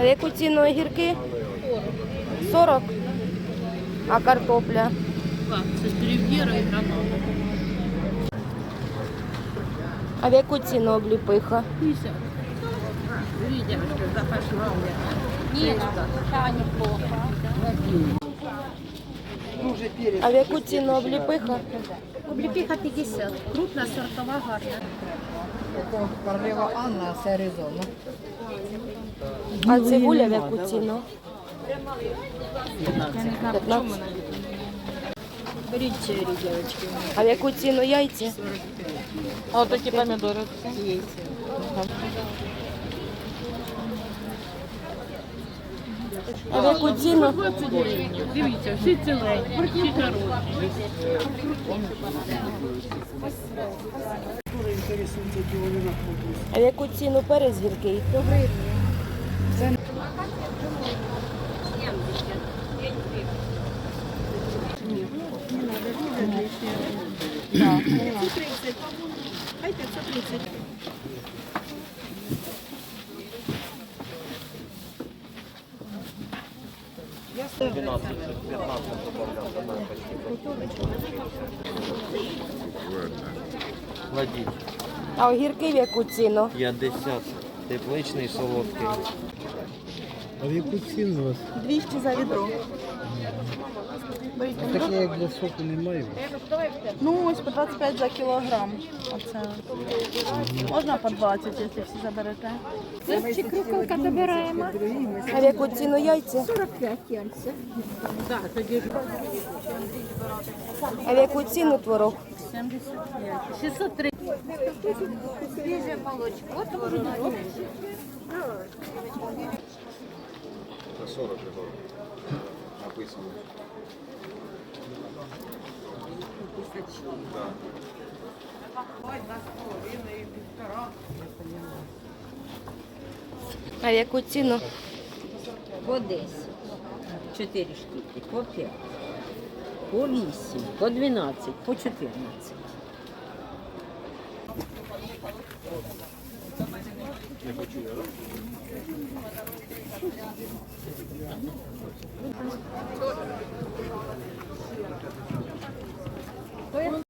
А яку ціну огірки? 40. А картопля? 20 ривьера и граната. А в яку ціну обліпиха? 50. Видишь, что запашная. Нет, неплохо. А в яку ціну обліпиха? Облепиха 50. Крупна, сортова, гарна. Королева Анна, це Аризона. А цибуля в яку ціну? Беріть черри, девочки. А в яку ціну яйці? А вот эти помидоры. А в яку ціну? Дивіться, всі ціленькі, всі хороші. А в яку ціну перець гіркий? Ладіть. А огірки в яку ціну? 50. Тепличний солодкий. А в яку ціну у вас? 200 за відро. Таке як для соку немає? Ну, ось по 25 за кілограм. Оце. Можна по 20, якщо всі заберете. А в яку ціну? Так, тоді ж А в яку ціну творог? 603. А яку ціну? По 10. 4 штуки, по 5, по 8, по 12, по 14.